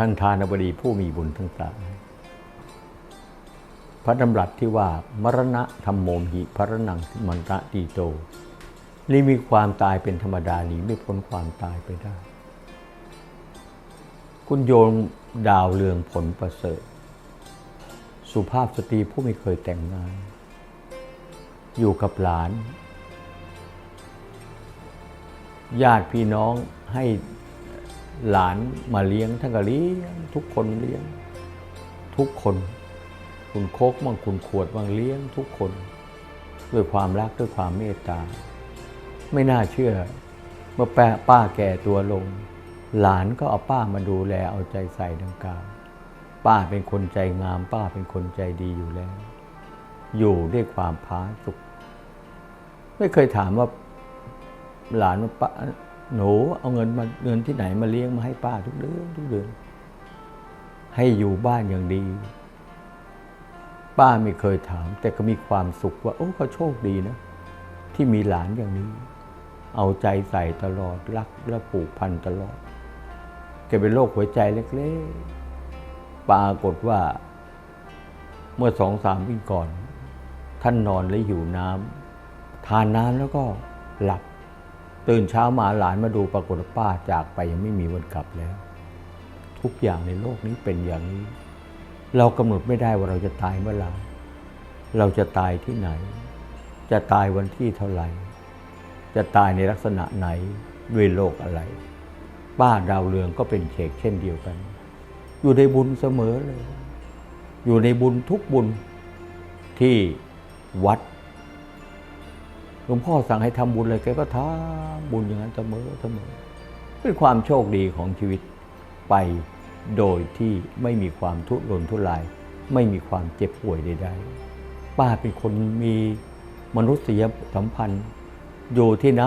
ท่านทานบดีผู้มีบุญทั้งหลายพระดำรัสที่ว่ามรณะธรรมโมหิพระนังมันระตีโตนี่มีความตายเป็นธรรมดาหนีไม่พ้นความตายไปได้ คุณโยมดาวเรืองผลประเสริฐ สุภาพสตรีผู้ไม่เคยแต่งงาน อยู่กับหลาน ญาติพี่น้องให้ หลานมาเลี้ยงท่านก็เลี้ยงทุกคนเลี้ยง ทุกคน คุณโคกบ้างคุณขวดบ้างเลี้ยงทุกคน ด้วยความรักด้วยความเมตตา ไม่น่าเชื่อ เมื่อป้าป้าแก่ตัวลง หลานก็เอาป้ามาดูแลเอาใจใส่ดังกล่าวป้าเป็นคนใจงาม ป้าเป็นคนใจดีอยู่แล้ว อยู่ด้วยความพาสุข ไม่เคยถามว่าหลานว่าป้า หนูเอาเงินมาเงินที่ไหนมาเลี้ยงมาให้ป้าทุกเดือนทุกเดือน ให้อยู่บ้านอย่างดี ป้าไม่เคยถาม แต่ก็มีความสุขว่า โอ้เขาโชคดีนะ ที่มีหลานอย่างนี้ เอาใจใส่ตลอดรักและผูกพันตลอดแกเป็นโรคหัวใจเล็กๆ ปรากฏว่า เมื่อสองสามปีก่อน ท่านนอนและหิวน้ำทานน้ำแล้วก็หลับ ตื่นเช้ามาหลานมาดูปรากฏป้าจากไปยังไม่มีวันกลับแล้ว ทุกอย่างในโลกนี้เป็นอย่างนี้ เรากำหนดไม่ได้ว่าเราจะตายเมื่อไหร่เราจะตายที่ไหน จะตายวันที่เท่าไหร่ จะตายในลักษณะไหนด้วยโรคอะไร ป้าดาวเรืองก็เป็นเชกเช่นเดียวกัน อยู่ในบุญเสมอเลย อยู่ในบุญทุกบุญที่วัด หลวงพ่อสั่งให้ทำบุญเลยแกก็ทำบุญอย่างนั้นเสมอเสมอ เป็นความโชคดีของชีวิตไปโดยที่ไม่มีความทุรนทุราย ไม่มีความเจ็บป่วยใดๆป้าเป็นคนมีมนุษยสัมพันธ์ อยู่ที่ไหน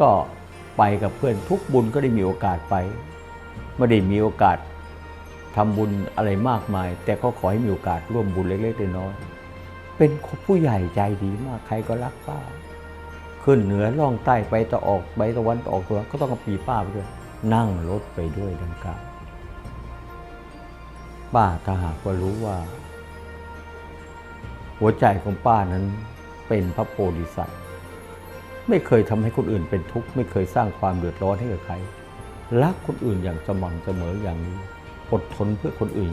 ก็ไปกับเพื่อนทุกบุญก็ได้มีโอกาสไป ไม่ได้มีโอกาสทำบุญอะไรมากมาย แต่ก็ขอให้มีโอกาสร่วมบุญเล็กๆน้อยๆเป็นผู้ใหญ่ใจดีมากใครก็รักป้า ขึ้นเหนือล่องใต้ไปตะออกไปตะวันออกตัวก็ต้องปีป้าไปด้วย นั่งรถไปด้วยดังกล่าวป้าถ้าหากว่ารู้ว่า หัวใจของป้านั้นเป็นพระโพธิสัตว์ ไม่เคยทำให้คนอื่นเป็นทุกข์ไม่เคยสร้างความเดือดร้อนให้กับใครรักคนอื่นอย่างสม่ำเสมออย่างนี้อดทนเพื่อคนอื่น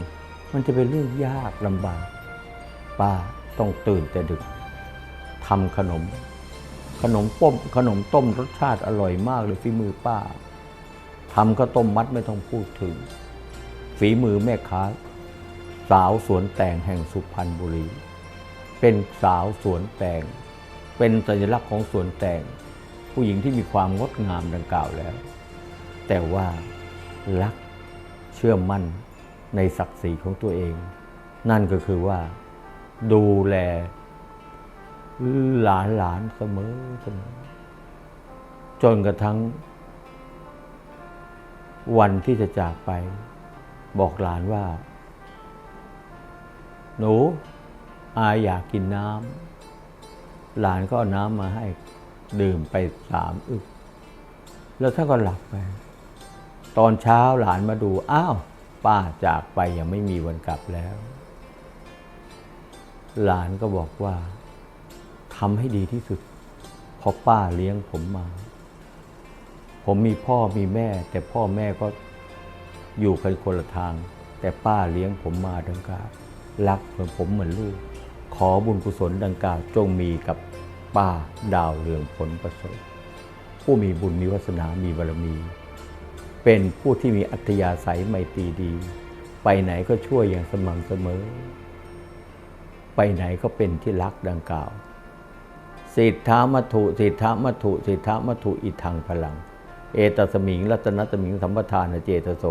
มันจะเป็นเรื่องยากลำบาก ป้าต้องตื่นแต่ดึกทำขนม ขนมป้มขนมต้มรสชาติอร่อยมากเลยฝีมือป้าทำข้าวต้มมัดไม่ต้องพูดถึง ฝีมือแม่ค้า สาวสวนแตงแห่งสุพรรณบุรี เป็นสาวสวนแตง เป็นสัญลักษณ์ของสวนแตง ผู้หญิงที่มีความงดงามดังกล่าวแล้ว แต่ว่ารักเชื่อมั่นในศักดิ์ศรีของตัวเอง นั่นก็คือว่าดูแล หลานหลานเสมอเสมอ จนกระทั่งวันที่จะจากไป บอกหลานว่า หนูอาอยากกินน้ำหลานก็เอาน้ำมาให้ดื่มไปสามอึก แล้วท่านก็หลับไป ตอนเช้าหลานมาดู อ้าว ป้าจากไปยังไม่มีวันกลับแล้ว หลานก็บอกว่า ทำให้ดีที่สุดเพราะป้าเลี้ยงผมมา ผมมีพ่อมีแม่ แต่พ่อแม่ก็อยู่กันคนละทาง แต่ป้าเลี้ยงผมมาดังกล่าวรักเหมือนผมเหมือนลูก ขอบุญกุศลดังกล่าวจงมีกับป้าดาวเรืองผลประเสริฐผู้มีบุญมีวาสนามีบารมี เป็นผู้ที่มีอัธยาศัยไมตรีดี ไปไหนก็ช่วยอย่างสม่ำเสมอ ไปไหนก็เป็นที่รักดังกล่าว สิทธามัถุสิทธามัถุสิทธามัถุอิทังพลัง เอตสมิงรัตนสมิงสัมปทานเจตโส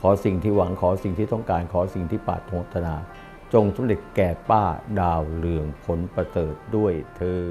ขอสิ่งที่หวังขอสิ่งที่ต้องการขอสิ่งที่ปรารถนา จงสำเร็จแก่ป้าดาวเรืองผลประเสริฐด้วยเธอ